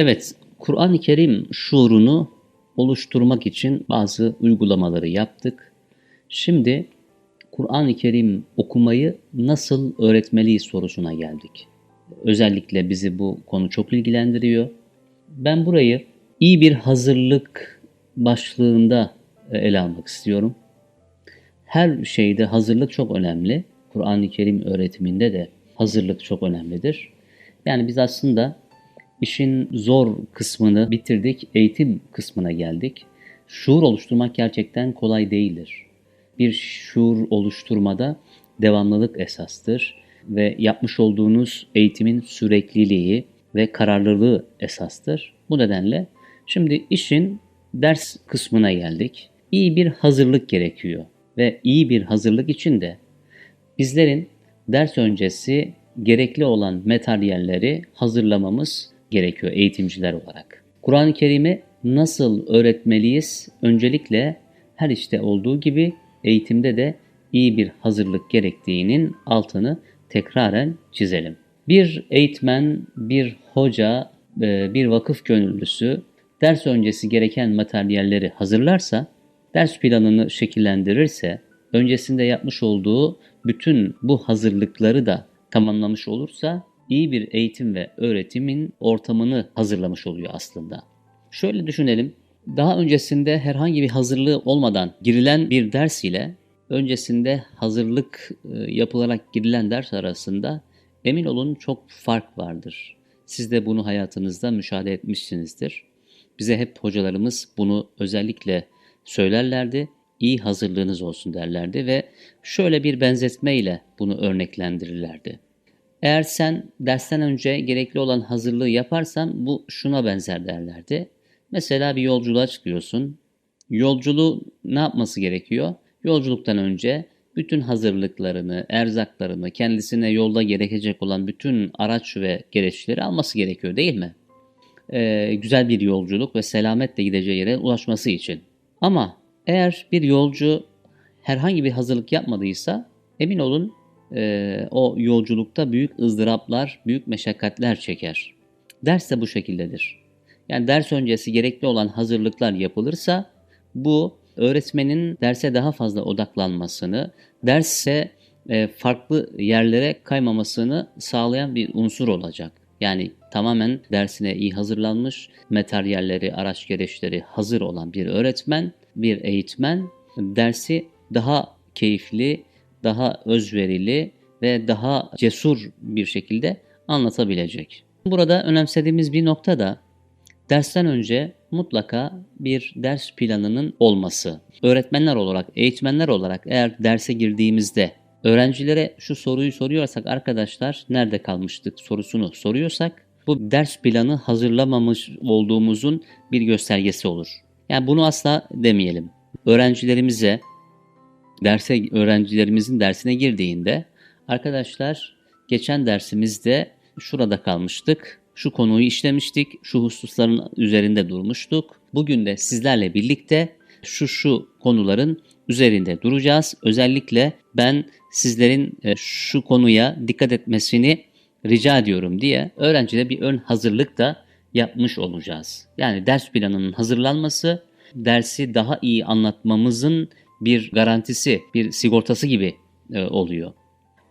Evet, Kur'an-ı Kerim şuurunu oluşturmak için bazı uygulamaları yaptık. Şimdi Kur'an-ı Kerim okumayı nasıl öğretmeliyiz sorusuna geldik. Özellikle bizi bu konu çok ilgilendiriyor. Ben burayı iyi bir hazırlık başlığında e, ele almak istiyorum. Her şeyde hazırlık çok önemli. Kur'an-ı Kerim öğretiminde de hazırlık çok önemlidir. Yani biz aslında işin zor kısmını bitirdik, eğitim kısmına geldik. Şuur oluşturmak gerçekten kolay değildir. Bir şuur oluşturmada devamlılık esastır ve yapmış olduğunuz eğitimin sürekliliği ve kararlılığı esastır. Bu nedenle şimdi işin ders kısmına geldik. İyi bir hazırlık gerekiyor ve iyi bir hazırlık için de bizlerin ders öncesi gerekli olan materyalleri hazırlamamız gerekiyor eğitimciler olarak. Kur'an-ı Kerim'i nasıl öğretmeliyiz? Öncelikle her işte olduğu gibi eğitimde de iyi bir hazırlık gerektiğinin altını tekraren çizelim. Bir eğitmen, bir hoca, e, bir vakıf gönüllüsü ders öncesi gereken materyalleri hazırlarsa, ders planını şekillendirirse, öncesinde yapmış olduğu bütün bu hazırlıkları da tamamlamış olursa iyi bir eğitim ve öğretimin ortamını hazırlamış oluyor aslında. Şöyle düşünelim. Daha öncesinde herhangi bir hazırlığı olmadan girilen bir ders ile öncesinde hazırlık e, yapılarak girilen ders arasında emin olun çok fark vardır. Siz de bunu hayatınızda müşahede etmişsinizdir. Bize hep hocalarımız bunu özellikle söylerlerdi. İyi hazırlığınız olsun derlerdi ve şöyle bir benzetmeyle bunu örneklendirirlerdi. Eğer sen dersten önce gerekli olan hazırlığı yaparsan bu şuna benzer derlerdi. Mesela bir yolculuğa çıkıyorsun. Yolculuğu ne yapması gerekiyor? Yolculuktan önce bütün hazırlıklarını, erzaklarını, kendisine yolda gerekecek olan bütün araç ve gereçleri alması gerekiyor değil mi? Ee, güzel bir yolculuk ve selametle gideceği yere ulaşması için. Ama eğer bir yolcu herhangi bir hazırlık yapmadıysa emin olun e, o yolculukta büyük ızdıraplar, büyük meşakkatler çeker. Ders de bu şekildedir. Yani ders öncesi gerekli olan hazırlıklar yapılırsa bu öğretmenin derse daha fazla odaklanmasını, derse e, farklı yerlere kaymamasını sağlayan bir unsur olacak. Yani tamamen dersine iyi hazırlanmış, materyalleri, araç gereçleri hazır olan bir öğretmen, bir eğitmen dersi daha keyifli, daha özverili ve daha cesur bir şekilde anlatabilecek. Burada önemsediğimiz bir nokta da dersten önce mutlaka bir ders planının olması. Öğretmenler olarak, eğitmenler olarak eğer derse girdiğimizde öğrencilere şu soruyu soruyorsak arkadaşlar nerede kalmıştık sorusunu soruyorsak bu ders planı hazırlamamış olduğumuzun bir göstergesi olur. Yani bunu asla demeyelim. Öğrencilerimize derse öğrencilerimizin dersine girdiğinde arkadaşlar geçen dersimizde şurada kalmıştık. Şu konuyu işlemiştik, şu hususların üzerinde durmuştuk. Bugün de sizlerle birlikte şu şu konuların üzerinde duracağız. Özellikle ben sizlerin e, şu konuya dikkat etmesini rica ediyorum diye öğrencide bir ön hazırlık da yapmış olacağız. Yani ders planının hazırlanması dersi daha iyi anlatmamızın bir garantisi, bir sigortası gibi e, oluyor.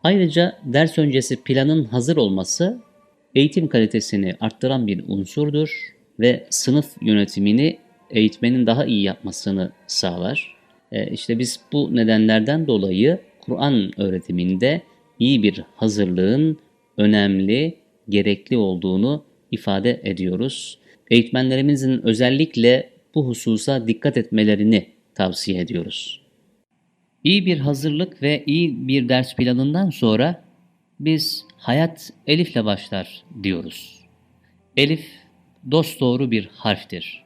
Ayrıca ders öncesi planın hazır olması eğitim kalitesini arttıran bir unsurdur ve sınıf yönetimini eğitmenin daha iyi yapmasını sağlar. E, işte biz bu nedenlerden dolayı Kur'an öğretiminde iyi bir hazırlığın önemli, gerekli olduğunu ifade ediyoruz. Eğitmenlerimizin özellikle bu hususa dikkat etmelerini tavsiye ediyoruz. İyi bir hazırlık ve iyi bir ders planından sonra biz hayat elifle başlar diyoruz. Elif dosdoğru bir harftir.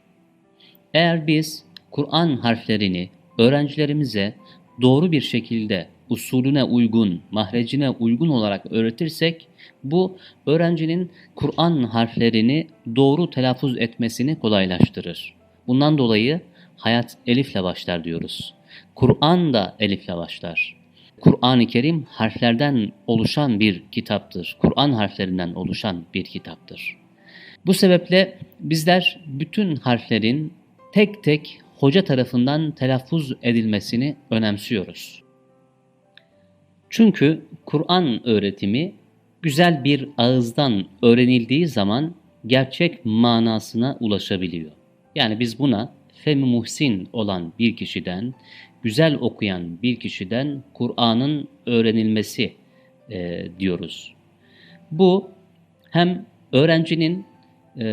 Eğer biz Kur'an harflerini öğrencilerimize doğru bir şekilde usulüne uygun, mahrecine uygun olarak öğretirsek bu öğrencinin Kur'an harflerini doğru telaffuz etmesini kolaylaştırır. Bundan dolayı hayat elifle başlar diyoruz. Kur'an da elifle başlar. Kur'an-ı Kerim harflerden oluşan bir kitaptır. Kur'an harflerinden oluşan bir kitaptır. Bu sebeple bizler bütün harflerin tek tek hoca tarafından telaffuz edilmesini önemsiyoruz. Çünkü Kur'an öğretimi güzel bir ağızdan öğrenildiği zaman gerçek manasına ulaşabiliyor. Yani biz buna fem muhsin olan bir kişiden, güzel okuyan bir kişiden Kur'an'ın öğrenilmesi e, diyoruz. Bu hem öğrencinin e,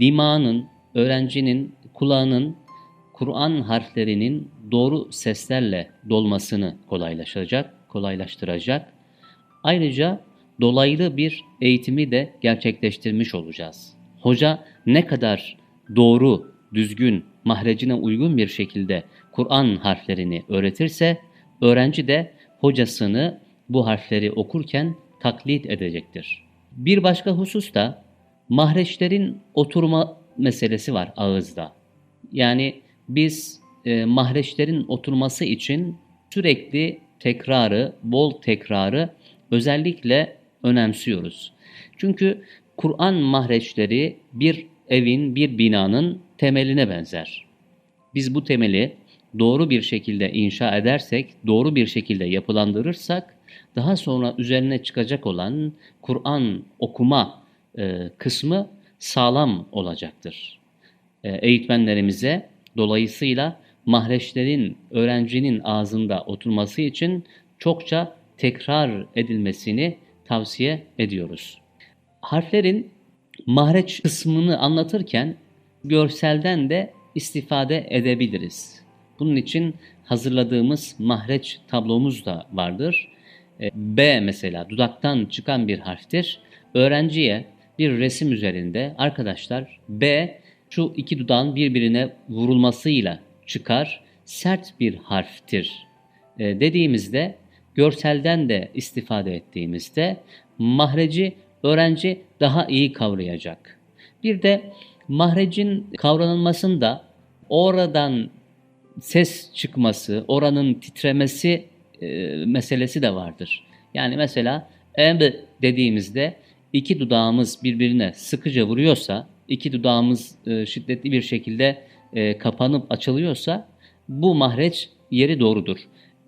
dimağının, öğrencinin kulağının Kur'an harflerinin doğru seslerle dolmasını kolaylaştıracak, kolaylaştıracak. Ayrıca dolaylı bir eğitimi de gerçekleştirmiş olacağız. Hoca ne kadar doğru, düzgün, mahrecine uygun bir şekilde Kur'an harflerini öğretirse, öğrenci de hocasını bu harfleri okurken taklit edecektir. Bir başka husus da mahreçlerin oturma meselesi var ağızda. Yani biz e, mahreçlerin oturması için sürekli tekrarı, bol tekrarı özellikle önemsiyoruz. Çünkü Kur'an mahreçleri bir evin, bir binanın temeline benzer. Biz bu temeli doğru bir şekilde inşa edersek, doğru bir şekilde yapılandırırsak, daha sonra üzerine çıkacak olan Kur'an okuma e, kısmı sağlam olacaktır. E, eğitmenlerimize dolayısıyla mahreçlerin öğrencinin ağzında oturması için çokça tekrar edilmesini tavsiye ediyoruz. Harflerin mahreç kısmını anlatırken görselden de istifade edebiliriz. Bunun için hazırladığımız mahreç tablomuz da vardır. E, B mesela dudaktan çıkan bir harftir. Öğrenciye bir resim üzerinde arkadaşlar B şu iki dudağın birbirine vurulmasıyla çıkar sert bir harftir e, dediğimizde görselden de istifade ettiğimizde mahreci öğrenci daha iyi kavrayacak. Bir de mahrecin kavranılmasında oradan ses çıkması, oranın titremesi e, meselesi de vardır. Yani mesela embe dediğimizde iki dudağımız birbirine sıkıca vuruyorsa, iki dudağımız e, şiddetli bir şekilde e, kapanıp açılıyorsa bu mahreç yeri doğrudur.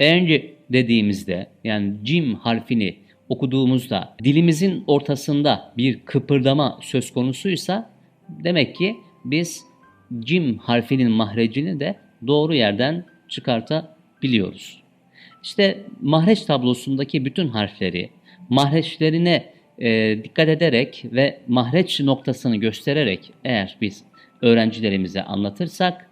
Önce dediğimizde yani cim harfini okuduğumuzda dilimizin ortasında bir kıpırdama söz konusuysa demek ki biz cim harfinin mahrecini de doğru yerden çıkartabiliyoruz. İşte mahreç tablosundaki bütün harfleri mahreçlerine e, dikkat ederek ve mahreç noktasını göstererek eğer biz öğrencilerimize anlatırsak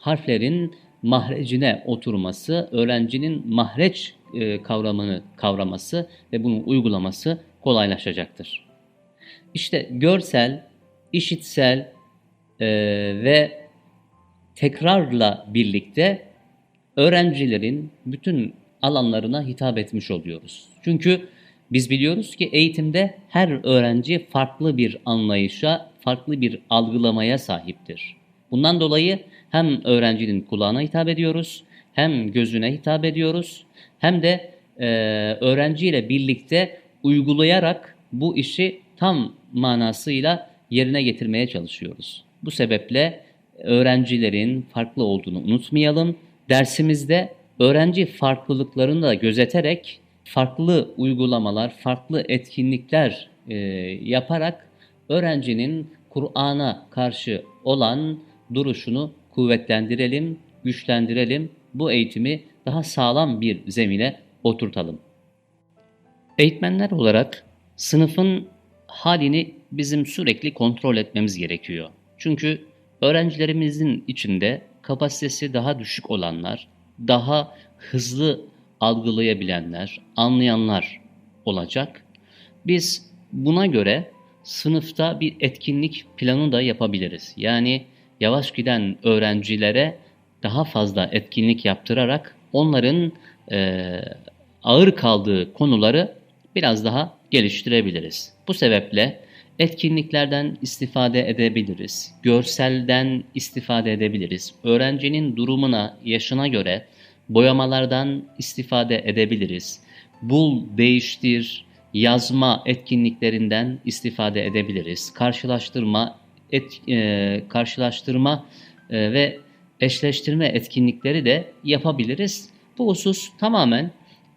harflerin mahrecine oturması, öğrencinin mahreç e, kavramını kavraması ve bunu uygulaması kolaylaşacaktır. İşte görsel, işitsel e, ve tekrarla birlikte öğrencilerin bütün alanlarına hitap etmiş oluyoruz. Çünkü biz biliyoruz ki eğitimde her öğrenci farklı bir anlayışa, farklı bir algılamaya sahiptir. Bundan dolayı hem öğrencinin kulağına hitap ediyoruz, hem gözüne hitap ediyoruz, hem de e, öğrenciyle birlikte uygulayarak bu işi tam manasıyla yerine getirmeye çalışıyoruz. Bu sebeple öğrencilerin farklı olduğunu unutmayalım. Dersimizde öğrenci farklılıklarını da gözeterek farklı uygulamalar, farklı etkinlikler e, yaparak öğrencinin Kur'an'a karşı olan duruşunu kuvvetlendirelim, güçlendirelim. Bu eğitimi daha sağlam bir zemine oturtalım. Eğitmenler olarak sınıfın halini bizim sürekli kontrol etmemiz gerekiyor. Çünkü öğrencilerimizin içinde kapasitesi daha düşük olanlar, daha hızlı algılayabilenler, anlayanlar olacak. Biz buna göre sınıfta bir etkinlik planı da yapabiliriz. Yani yavaş giden öğrencilere daha fazla etkinlik yaptırarak onların e, ağır kaldığı konuları biraz daha geliştirebiliriz. Bu sebeple etkinliklerden istifade edebiliriz, görselden istifade edebiliriz, öğrencinin durumuna, yaşına göre boyamalardan istifade edebiliriz. Bul, değiştir, yazma etkinliklerinden istifade edebiliriz. Karşılaştırma, et, e, karşılaştırma e, ve eşleştirme etkinlikleri de yapabiliriz. Bu husus tamamen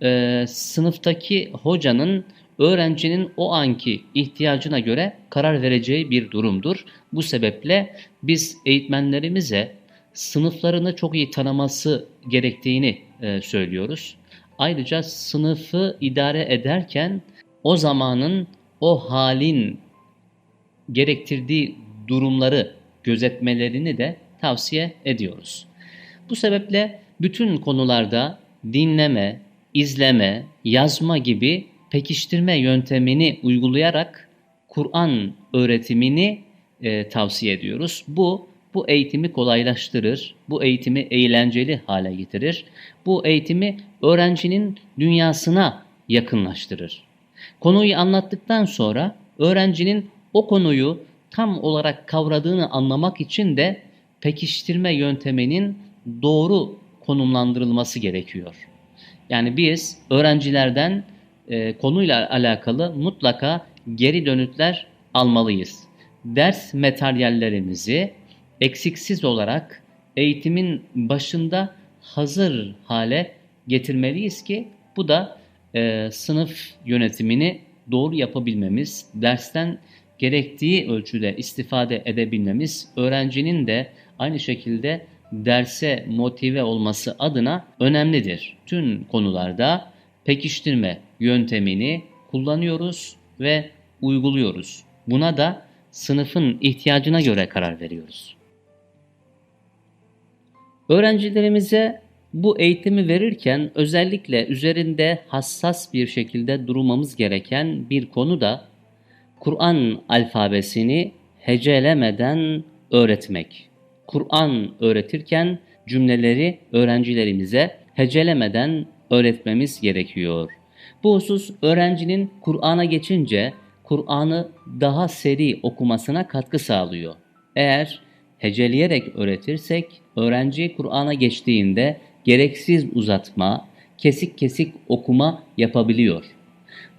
e, sınıftaki hocanın öğrencinin o anki ihtiyacına göre karar vereceği bir durumdur. Bu sebeple biz eğitmenlerimize sınıflarını çok iyi tanıması gerektiğini e, söylüyoruz. Ayrıca sınıfı idare ederken o zamanın, o halin gerektirdiği durumları gözetmelerini de tavsiye ediyoruz. Bu sebeple bütün konularda dinleme, izleme, yazma gibi pekiştirme yöntemini uygulayarak Kur'an öğretimini e, tavsiye ediyoruz. Bu bu eğitimi kolaylaştırır, bu eğitimi eğlenceli hale getirir, bu eğitimi öğrencinin dünyasına yakınlaştırır. Konuyu anlattıktan sonra öğrencinin o konuyu tam olarak kavradığını anlamak için de pekiştirme yönteminin doğru konumlandırılması gerekiyor. Yani biz öğrencilerden e, konuyla alakalı mutlaka geri dönütler almalıyız. Ders materyallerimizi eksiksiz olarak eğitimin başında hazır hale getirmeliyiz ki bu da e, sınıf yönetimini doğru yapabilmemiz, dersten gerektiği ölçüde istifade edebilmemiz, öğrencinin de aynı şekilde derse motive olması adına önemlidir. Tüm konularda pekiştirme yöntemini kullanıyoruz ve uyguluyoruz. Buna da sınıfın ihtiyacına göre karar veriyoruz. Öğrencilerimize bu eğitimi verirken özellikle üzerinde hassas bir şekilde durmamız gereken bir konu da Kur'an alfabesini hecelemeden öğretmek. Kur'an öğretirken cümleleri öğrencilerimize hecelemeden öğretmemiz gerekiyor. Bu husus öğrencinin Kur'an'a geçince Kur'an'ı daha seri okumasına katkı sağlıyor. Eğer heceleyerek öğretirsek öğrenci Kur'an'a geçtiğinde gereksiz uzatma, kesik kesik okuma yapabiliyor.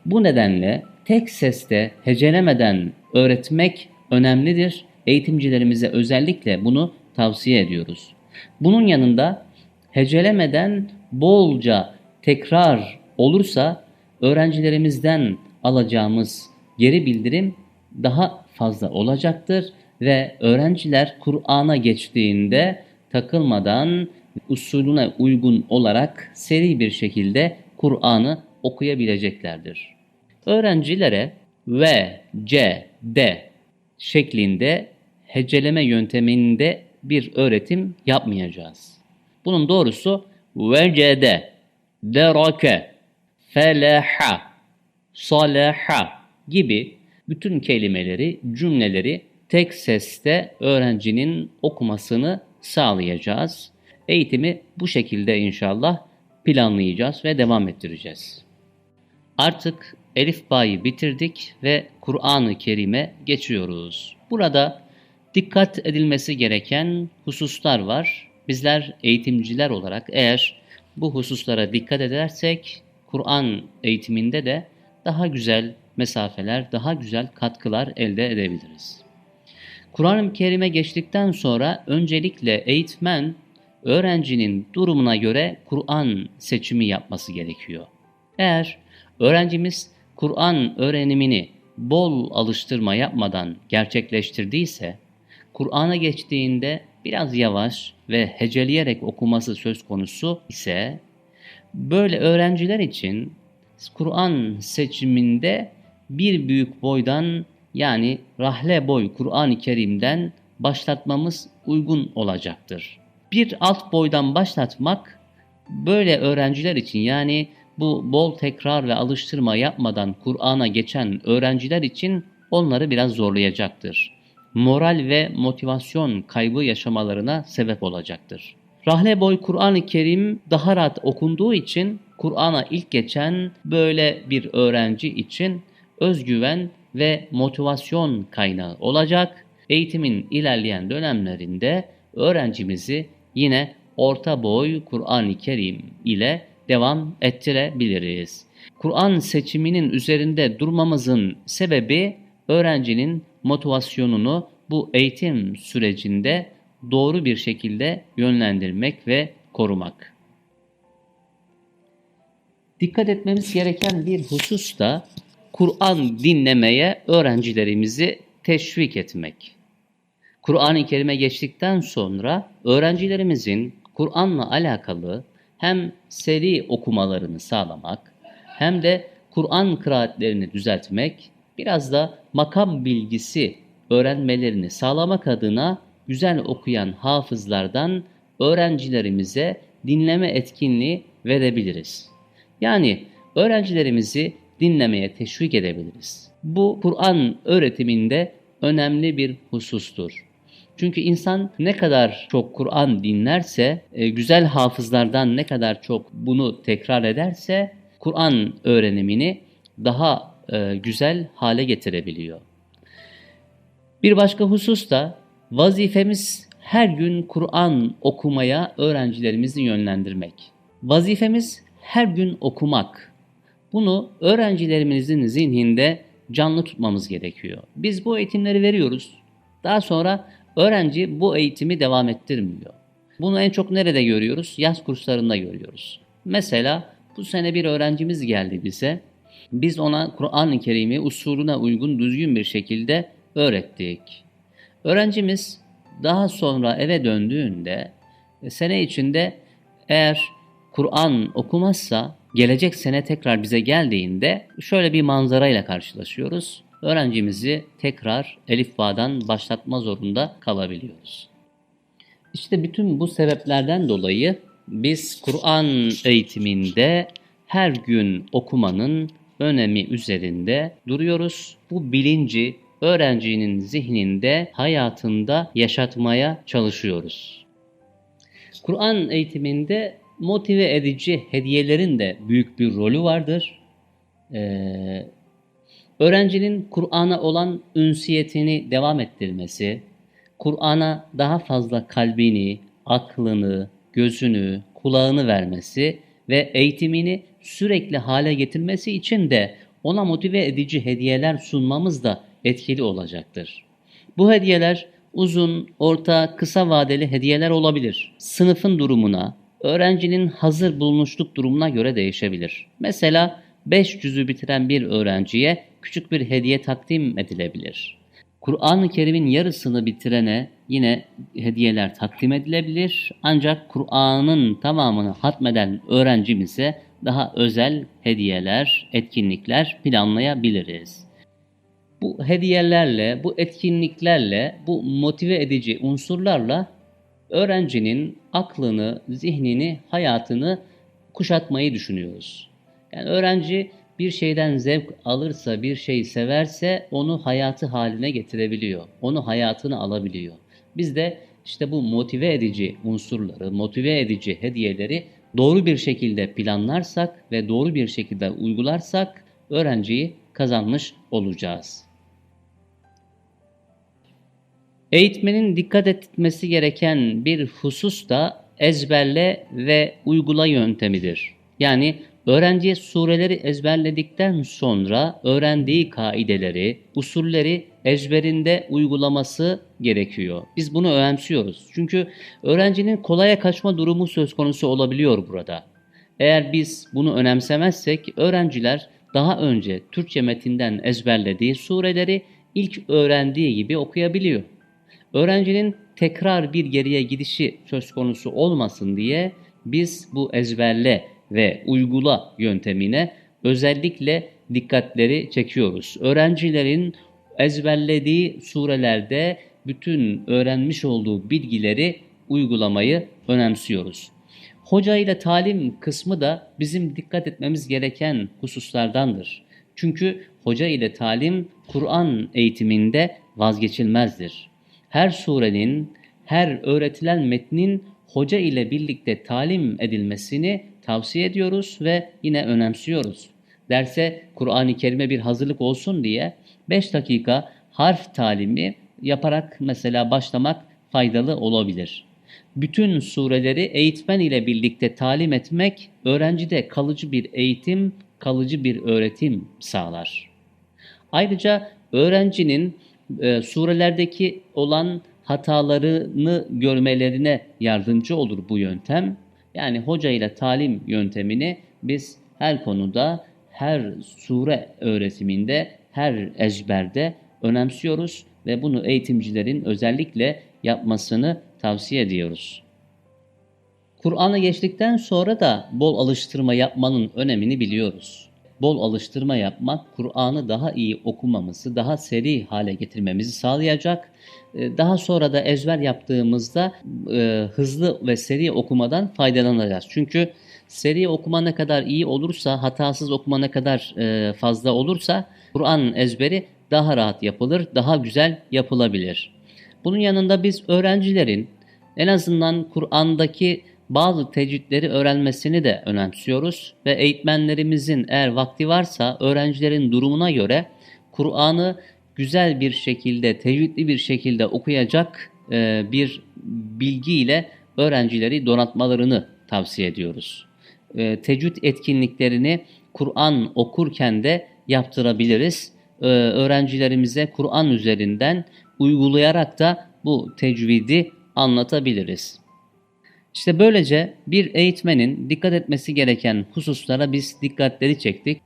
Bu nedenle tek seste hecelemeden öğretmek önemlidir. Eğitimcilerimize özellikle bunu tavsiye ediyoruz. Bunun yanında hecelemeden bolca tekrar olursa öğrencilerimizden alacağımız geri bildirim daha fazla olacaktır ve öğrenciler Kur'an'a geçtiğinde takılmadan usulüne uygun olarak seri bir şekilde Kur'an'ı okuyabileceklerdir. Öğrencilere V, C, D şeklinde heceleme yönteminde bir öğretim yapmayacağız. Bunun doğrusu vecede, derake, feleha, salaha gibi bütün kelimeleri, cümleleri tek seste öğrencinin okumasını sağlayacağız. Eğitimi bu şekilde inşallah planlayacağız ve devam ettireceğiz. Artık Elif Ba'yı bitirdik ve Kur'an-ı Kerim'e geçiyoruz. Burada dikkat edilmesi gereken hususlar var. Bizler eğitimciler olarak eğer bu hususlara dikkat edersek Kur'an eğitiminde de daha güzel mesafeler, daha güzel katkılar elde edebiliriz. Kur'an-ı Kerim'e geçtikten sonra öncelikle eğitmen öğrencinin durumuna göre Kur'an seçimi yapması gerekiyor. Eğer öğrencimiz Kur'an öğrenimini bol alıştırma yapmadan gerçekleştirdiyse, Kur'an'a geçtiğinde biraz yavaş ve heceleyerek okuması söz konusu ise, böyle öğrenciler için Kur'an seçiminde bir büyük boydan yani rahle boy Kur'an-ı Kerim'den başlatmamız uygun olacaktır. Bir alt boydan başlatmak böyle öğrenciler için yani bu bol tekrar ve alıştırma yapmadan Kur'an'a geçen öğrenciler için onları biraz zorlayacaktır. Moral ve motivasyon kaybı yaşamalarına sebep olacaktır. Rahle boy Kur'an-ı Kerim daha rahat okunduğu için Kur'an'a ilk geçen böyle bir öğrenci için özgüven ve motivasyon kaynağı olacak. Eğitimin ilerleyen dönemlerinde öğrencimizi yine orta boy Kur'an-ı Kerim ile devam ettirebiliriz. Kur'an seçiminin üzerinde durmamızın sebebi öğrencinin motivasyonunu bu eğitim sürecinde doğru bir şekilde yönlendirmek ve korumak. Dikkat etmemiz gereken bir husus da Kur'an dinlemeye öğrencilerimizi teşvik etmek. Kur'an-ı Kerim'e geçtikten sonra öğrencilerimizin Kur'an'la alakalı hem seri okumalarını sağlamak hem de Kur'an kıraatlerini düzeltmek, biraz da makam bilgisi öğrenmelerini sağlamak adına güzel okuyan hafızlardan öğrencilerimize dinleme etkinliği verebiliriz. Yani öğrencilerimizi dinlemeye teşvik edebiliriz. Bu Kur'an öğretiminde önemli bir husustur. Çünkü insan ne kadar çok Kur'an dinlerse, e, güzel hafızlardan ne kadar çok bunu tekrar ederse Kur'an öğrenimini daha e, güzel hale getirebiliyor. Bir başka husus da vazifemiz her gün Kur'an okumaya öğrencilerimizi yönlendirmek. Vazifemiz her gün okumak. Bunu öğrencilerimizin zihninde canlı tutmamız gerekiyor. Biz bu eğitimleri veriyoruz. Daha sonra öğrenci bu eğitimi devam ettirmiyor. Bunu en çok nerede görüyoruz? Yaz kurslarında görüyoruz. Mesela bu sene bir öğrencimiz geldi bize. Biz ona Kur'an-ı Kerim'i usulüne uygun düzgün bir şekilde öğrettik. Öğrencimiz daha sonra eve döndüğünde e, sene içinde eğer Kur'an okumazsa gelecek sene tekrar bize geldiğinde şöyle bir manzarayla karşılaşıyoruz. Öğrencimizi tekrar Elif Bağ'dan başlatma zorunda kalabiliyoruz. İşte bütün bu sebeplerden dolayı biz Kur'an eğitiminde her gün okumanın önemi üzerinde duruyoruz. Bu bilinci öğrencinin zihninde, hayatında yaşatmaya çalışıyoruz. Kur'an eğitiminde motive edici hediyelerin de büyük bir rolü vardır. Ee, öğrencinin Kur'an'a olan ünsiyetini devam ettirmesi, Kur'an'a daha fazla kalbini, aklını, gözünü, kulağını vermesi ve eğitimini sürekli hale getirmesi için de ona motive edici hediyeler sunmamız da etkili olacaktır. Bu hediyeler uzun, orta, kısa vadeli hediyeler olabilir. Sınıfın durumuna, öğrencinin hazır bulunuşluk durumuna göre değişebilir. Mesela 5 cüzü bitiren bir öğrenciye küçük bir hediye takdim edilebilir. Kur'an-ı Kerim'in yarısını bitirene yine hediyeler takdim edilebilir. Ancak Kur'an'ın tamamını hatmeden öğrencimize daha özel hediyeler, etkinlikler planlayabiliriz. Bu hediyelerle, bu etkinliklerle, bu motive edici unsurlarla öğrencinin aklını, zihnini, hayatını kuşatmayı düşünüyoruz. Yani öğrenci bir şeyden zevk alırsa, bir şeyi severse onu hayatı haline getirebiliyor. Onu hayatını alabiliyor. Biz de işte bu motive edici unsurları, motive edici hediyeleri doğru bir şekilde planlarsak ve doğru bir şekilde uygularsak öğrenciyi kazanmış olacağız. Eğitmenin dikkat etmesi gereken bir husus da ezberle ve uygula yöntemidir. Yani öğrenciye sureleri ezberledikten sonra öğrendiği kaideleri, usulleri ezberinde uygulaması gerekiyor. Biz bunu önemsiyoruz. Çünkü öğrencinin kolaya kaçma durumu söz konusu olabiliyor burada. Eğer biz bunu önemsemezsek öğrenciler daha önce Türkçe metinden ezberlediği sureleri ilk öğrendiği gibi okuyabiliyor. Öğrencinin tekrar bir geriye gidişi söz konusu olmasın diye biz bu ezberle ve uygula yöntemine özellikle dikkatleri çekiyoruz. Öğrencilerin ezberlediği surelerde bütün öğrenmiş olduğu bilgileri uygulamayı önemsiyoruz. Hoca ile talim kısmı da bizim dikkat etmemiz gereken hususlardandır. Çünkü hoca ile talim Kur'an eğitiminde vazgeçilmezdir her surenin, her öğretilen metnin hoca ile birlikte talim edilmesini tavsiye ediyoruz ve yine önemsiyoruz. Derse Kur'an-ı Kerim'e bir hazırlık olsun diye 5 dakika harf talimi yaparak mesela başlamak faydalı olabilir. Bütün sureleri eğitmen ile birlikte talim etmek öğrencide kalıcı bir eğitim kalıcı bir öğretim sağlar. Ayrıca öğrencinin e, surelerdeki olan hatalarını görmelerine yardımcı olur bu yöntem. Yani hoca ile talim yöntemini biz her konuda, her sure öğretiminde, her ezberde önemsiyoruz ve bunu eğitimcilerin özellikle yapmasını tavsiye ediyoruz. Kur'an'a geçtikten sonra da bol alıştırma yapmanın önemini biliyoruz. Bol alıştırma yapmak Kur'an'ı daha iyi okumamızı, daha seri hale getirmemizi sağlayacak. Ee, daha sonra da ezber yaptığımızda e, hızlı ve seri okumadan faydalanacağız. Çünkü seri okuma ne kadar iyi olursa, hatasız okuma ne kadar e, fazla olursa Kur'an ezberi daha rahat yapılır, daha güzel yapılabilir. Bunun yanında biz öğrencilerin en azından Kur'an'daki bazı tecvidleri öğrenmesini de önemsiyoruz ve eğitmenlerimizin eğer vakti varsa öğrencilerin durumuna göre Kur'an'ı güzel bir şekilde, tecvidli bir şekilde okuyacak e, bir bilgiyle öğrencileri donatmalarını tavsiye ediyoruz. E, tecvid etkinliklerini Kur'an okurken de yaptırabiliriz. E, öğrencilerimize Kur'an üzerinden uygulayarak da bu tecvidi anlatabiliriz. İşte böylece bir eğitmenin dikkat etmesi gereken hususlara biz dikkatleri çektik.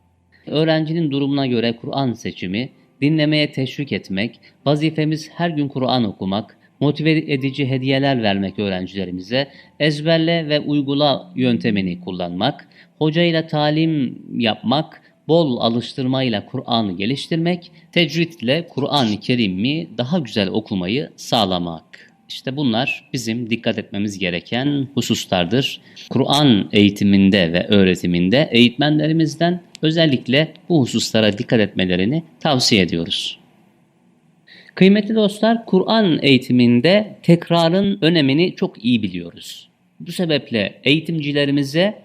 Öğrencinin durumuna göre Kur'an seçimi, dinlemeye teşvik etmek, vazifemiz her gün Kur'an okumak, motive edici hediyeler vermek öğrencilerimize, ezberle ve uygula yöntemini kullanmak, hoca ile talim yapmak, bol alıştırmayla Kur'an'ı geliştirmek, tecvidle Kur'an-ı Kerim'i daha güzel okumayı sağlamak. İşte bunlar bizim dikkat etmemiz gereken hususlardır. Kur'an eğitiminde ve öğretiminde eğitmenlerimizden özellikle bu hususlara dikkat etmelerini tavsiye ediyoruz. Kıymetli dostlar, Kur'an eğitiminde tekrarın önemini çok iyi biliyoruz. Bu sebeple eğitimcilerimize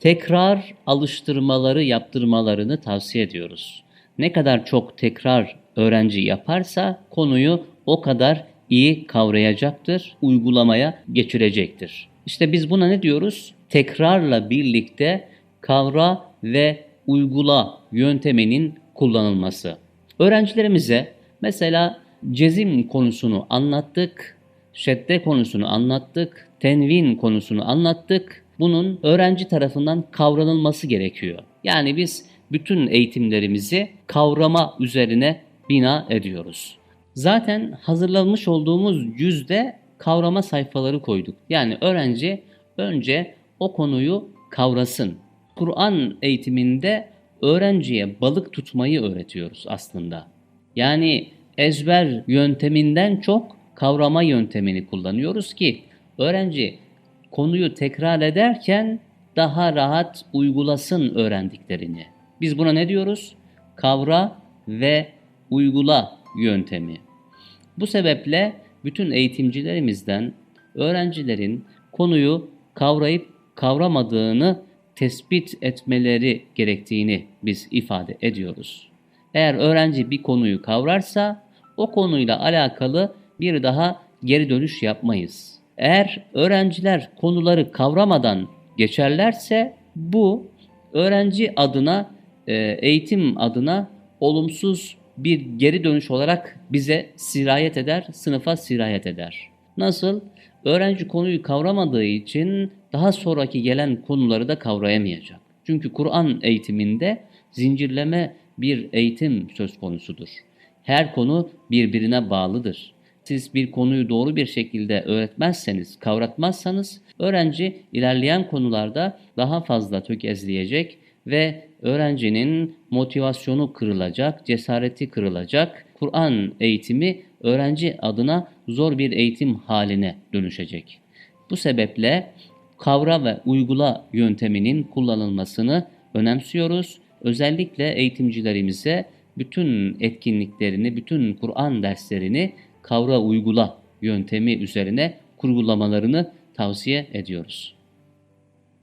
tekrar alıştırmaları yaptırmalarını tavsiye ediyoruz. Ne kadar çok tekrar öğrenci yaparsa konuyu o kadar iyi kavrayacaktır, uygulamaya geçirecektir. İşte biz buna ne diyoruz? Tekrarla birlikte kavra ve uygula yönteminin kullanılması. Öğrencilerimize mesela cezim konusunu anlattık, şedde konusunu anlattık, tenvin konusunu anlattık. Bunun öğrenci tarafından kavranılması gerekiyor. Yani biz bütün eğitimlerimizi kavrama üzerine bina ediyoruz. Zaten hazırlanmış olduğumuz yüzde kavrama sayfaları koyduk. Yani öğrenci önce o konuyu kavrasın. Kur'an eğitiminde öğrenciye balık tutmayı öğretiyoruz aslında. Yani ezber yönteminden çok kavrama yöntemini kullanıyoruz ki öğrenci konuyu tekrar ederken daha rahat uygulasın öğrendiklerini. Biz buna ne diyoruz? Kavra ve uygula yöntemi. Bu sebeple bütün eğitimcilerimizden öğrencilerin konuyu kavrayıp kavramadığını tespit etmeleri gerektiğini biz ifade ediyoruz. Eğer öğrenci bir konuyu kavrarsa o konuyla alakalı bir daha geri dönüş yapmayız. Eğer öğrenciler konuları kavramadan geçerlerse bu öğrenci adına, e, eğitim adına olumsuz bir geri dönüş olarak bize sirayet eder, sınıfa sirayet eder. Nasıl? Öğrenci konuyu kavramadığı için daha sonraki gelen konuları da kavrayamayacak. Çünkü Kur'an eğitiminde zincirleme bir eğitim söz konusudur. Her konu birbirine bağlıdır. Siz bir konuyu doğru bir şekilde öğretmezseniz, kavratmazsanız öğrenci ilerleyen konularda daha fazla tökezleyecek ve öğrencinin motivasyonu kırılacak, cesareti kırılacak. Kur'an eğitimi öğrenci adına zor bir eğitim haline dönüşecek. Bu sebeple kavra ve uygula yönteminin kullanılmasını önemsiyoruz. Özellikle eğitimcilerimize bütün etkinliklerini, bütün Kur'an derslerini kavra uygula yöntemi üzerine kurgulamalarını tavsiye ediyoruz.